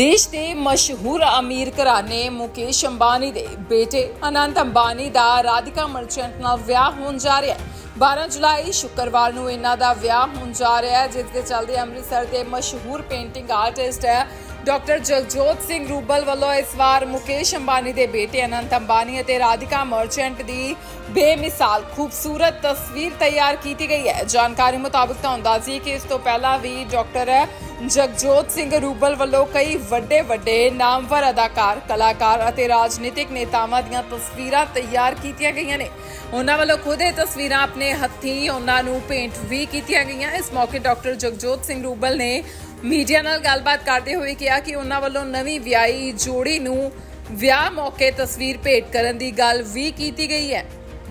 ਦੇਸ਼ ਦੇ ਮਸ਼ਹੂਰ ਅਮੀਰ ਘਰਾਣੇ ਮੁਕੇਸ਼ ਅੰਬਾਨੀ ਦੇ ਬੇਟੇ ਅਨੰਤ ਅੰਬਾਨੀ ਦਾ ਰਾਧਿਕਾ ਮਰਚੈਂਟ ਨਾਲ ਵਿਆਹ ਹੋਣ ਜਾ ਰਿਹਾ ਹੈ। 12 ਜੁਲਾਈ ਸ਼ੁੱਕਰਵਾਰ ਨੂੰ ਇਹਨਾਂ ਦਾ ਵਿਆਹ ਹੋਣ ਜਾ ਰਿਹਾ ਹੈ, ਜਿਸ ਦੇ ਚੱਲਦੇ ਅੰਮ੍ਰਿਤਸਰ ਦੇ ਮਸ਼ਹੂਰ ਪੇਂਟਿੰਗ ਆਰਟਿਸਟ ਹੈ ਡਾਕਟਰ ਜਗਜੋਤ ਸਿੰਘ ਰੂਬਲ ਵੱਲੋਂ ਇਸ ਵਾਰ ਮੁਕੇਸ਼ ਅੰਬਾਨੀ ਦੇ ਬੇਟੇ ਅਨੰਤ ਅੰਬਾਨੀ ਅਤੇ ਰਾਧਿਕਾ ਮਰਚੈਂਟ ਦੀ ਬੇਮਿਸਾਲ ਖੂਬਸੂਰਤ ਤਸਵੀਰ ਤਿਆਰ ਕੀਤੀ ਗਈ ਹੈ। ਜਾਣਕਾਰੀ ਮੁਤਾਬਕ ਤੁਹਾਨੂੰ ਦੱਸ ਕਿ ਇਸ ਤੋਂ ਪਹਿਲਾਂ ਵੀ ਡਾਕਟਰ ਜਗਜੋਤ ਸਿੰਘ ਰੂਬਲ ਵੱਲੋਂ ਕਈ ਵੱਡੇ ਵੱਡੇ ਨਾਮਵਰ ਅਦਾਕਾਰ, ਕਲਾਕਾਰ ਅਤੇ ਰਾਜਨੀਤਿਕ ਨੇਤਾਵਾਂ ਦੀਆਂ ਤਸਵੀਰਾਂ ਤਿਆਰ ਕੀਤੀਆਂ ਗਈਆਂ ਨੇ। ਉਹਨਾਂ ਵੱਲੋਂ ਖੁਦ ਇਹ ਤਸਵੀਰਾਂ ਆਪਣੇ ਹੱਥੀਂ ਉਹਨਾਂ ਨੂੰ ਪੇਂਟ ਵੀ ਕੀਤੀਆਂ ਗਈਆਂ। ਇਸ ਮੌਕੇ ਡਾਕਟਰ ਜਗਜੋਤ ਸਿੰਘ ਰੂਬਲ ਨੇ ਮੀਡੀਆ ਨਾਲ ਗੱਲਬਾਤ ਕਰਦੇ ਹੋਏ ਕਿਹਾ ਕਿ ਉਹਨਾਂ ਵੱਲੋਂ ਨਵੀਂ ਵਿਆਹੀ ਜੋੜੀ ਨੂੰ ਵਿਆਹ ਮੌਕੇ ਤਸਵੀਰ ਭੇਟ ਕਰਨ ਦੀ ਗੱਲ ਵੀ ਕੀਤੀ ਗਈ ਹੈ।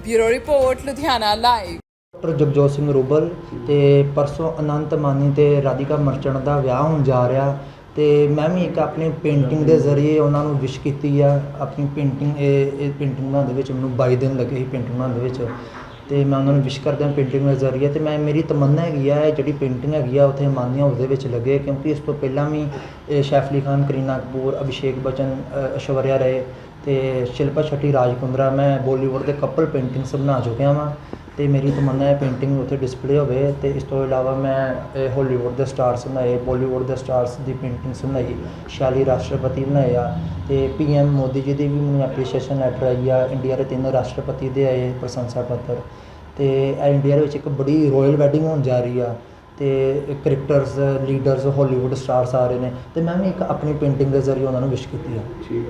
Bureau report, Ludhiana live. Doctor Jagjot Singh Rubal ਤੇ ਪਰਸੋਂ ਅਨੰਤ ਮਾਨੀ ਤੇ ਰਾਧਿਕਾ ਮਰਚੈਂਟ ਦਾ ਵਿਆਹ ਹੋਣ ਜਾ ਰਿਹਾ ਤੇ ਮੈਂ ਵੀ ਇੱਕ ਆਪਣੀ ਪੇਂਟਿੰਗ ਦੇ ਜ਼ਰੀਏ ਉਹਨਾਂ ਨੂੰ ਵਿਸ਼ ਕੀਤੀ ਆ। ਆਪਣੀ ਪੇਂਟਿੰਗ ਇਹ ਇਹ ਪੇਂਟਿੰਗ ਬਣਾਉਣ ਦੇ ਵਿੱਚ ਮੈਨੂੰ 22 ਦਿਨ ਲੱਗੇ ਸੀ ਪੇਂਟਿੰਗ ਬਣਾਉਣ ਦੇ ਵਿੱਚ। ਤੇ ਮੈਂ ਉਹਨਾਂ ਨੂੰ ਵਿਸ਼ ਕਰਦਾ ਪੇਂਟਿੰਗ ਦੇ ਜ਼ਰੀਏ ਤੇ ਮੈਂ ਮੇਰੀ ਤਮੰਨਾ ਹੈਗੀ ਆ ਇਹ ਜਿਹੜੀ ਪੇਂਟਿੰਗ ਹੈਗੀ ਆ ਉੱਥੇ ਮਾਨੀ ਹਾਊਸ ਦੇ ਵਿੱਚ ਲੱਗੇ ਕਿਉਂਕਿ ਇਸ ਤੋਂ ਪਹਿਲਾਂ ਵੀ ਇਹ ਸੈਫ ਅਲੀ ਖਾਨ ਕਰੀਨਾ ਕਪੂਰ ਅਭਿਸ਼ੇਕ ਬਚਨ ਅ, ਐਸ਼ਵਰਿਆ ਰਾਏ ਤੇ ਸ਼ਿਲਪਾ ਸ਼ੈੱਟੀ ਰਾਜ ਕੁੰਦਰਾ ਮੈਂ ਬਾਲੀਵੁੱਡ ਦੇ ਕਪਲ ਪੇਂਟਿੰਗਸ ਬਣਾ ਚੁੱਕਿਆ ਵਾਂ। ਅਤੇ ਮੇਰੀ ਤਮੰਨਾ ਹੈ ਪੇਂਟਿੰਗ ਉੱਥੇ ਡਿਸਪਲੇ ਹੋਵੇ ਅਤੇ ਇਸ ਤੋਂ ਇਲਾਵਾ ਮੈਂ ਇਹ ਹੋਲੀਵੁੱਡ ਦੇ ਸਟਾਰਸ ਬਣਾਏ ਬੋਲੀਵੁੱਡ ਦੇ ਸਟਾਰਸ ਦੀ ਪੇਂਟਿੰਗਸ ਬਣਾਈ, ਸ਼ਾਲੀ ਰਾਸ਼ਟਰਪਤੀ ਬਣਾਏ ਆ ਅਤੇ ਪੀ ਪੀਐਮ ਮੋਦੀ ਜੀ ਦੀ ਵੀ ਮੈਨੂੰ ਐਪਰੀਸ਼ੀਏਸ਼ਨ ਲੈਟਰ ਆਈ ਆ ਇੰਡੀਆ ਦੇ ਤਿੰਨ ਰਾਸ਼ਟਰਪਤੀ ਦੇ ਆਏ ਪ੍ਰਸ਼ੰਸਾ ਪੱਤਰ ਅਤੇ ਇਹ ਇੰਡੀਆ ਦੇ ਵਿੱਚ ਇੱਕ ਬੜੀ ਰੋਇਲ ਵੈਡਿੰਗ ਹੋਣ ਜਾ ਰਹੀ ਆ ਅਤੇ ਕ੍ਰਿਕਟਰਸ ਲੀਡਰਸ ਹੋਲੀਵੁੱਡ ਸਟਾਰਸ ਆ ਰਹੇ ਨੇ ਅਤੇ ਮੈਂ ਵੀ ਇੱਕ ਆਪਣੀ ਪੇਂਟਿੰਗ ਦੇ ਜ਼ਰੀਏ ਉਹਨਾਂ ਨੂੰ ਵਿਸ਼ ਕੀਤੀ ਆ। ਠੀਕ